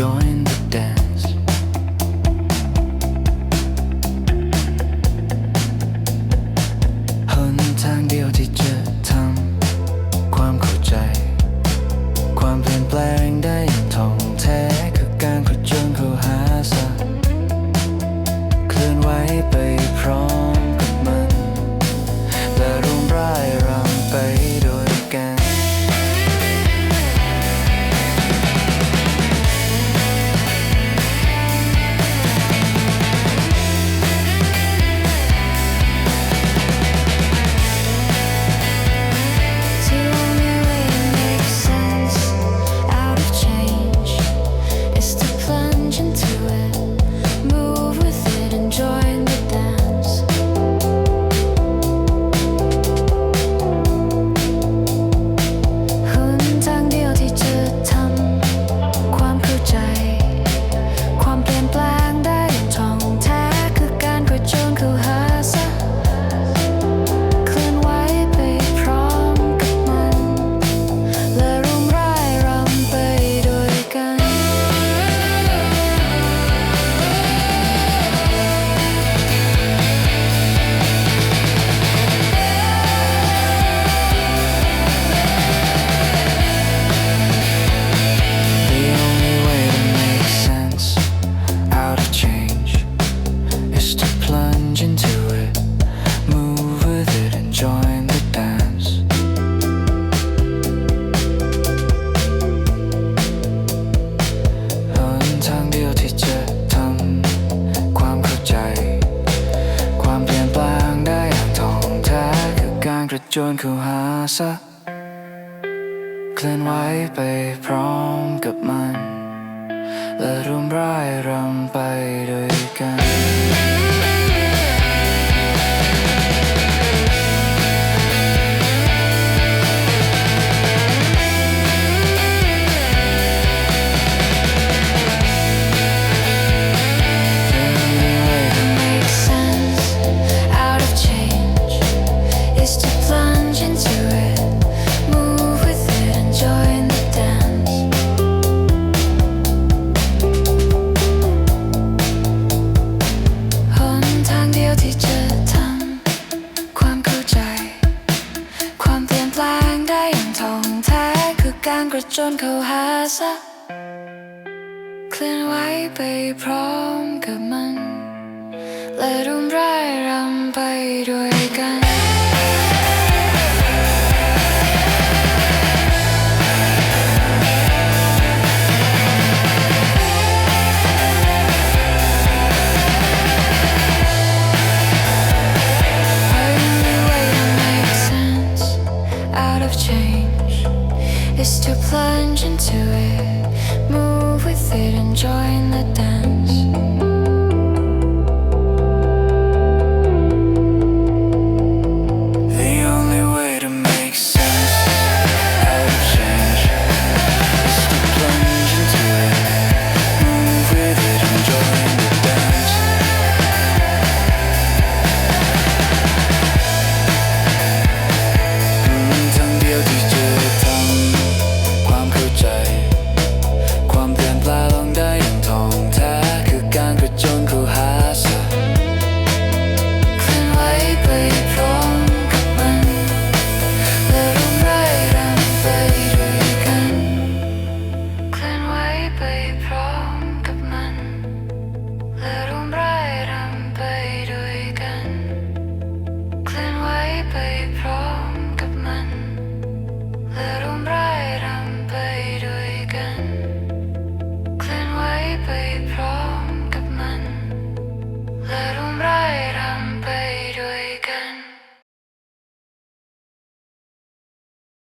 join the dance. โจนเข้าหาซะ เคลื่อนไหวไปพร้อมกับมัน และร่วมร่ายรำไปด้วย การกระโจนเข้าหาซะ เคลื่อนไหวไปพร้อมกับมัน และร่วมร่ายรำไปด้วยกัน is to plunge into it, move with it, and join the dance.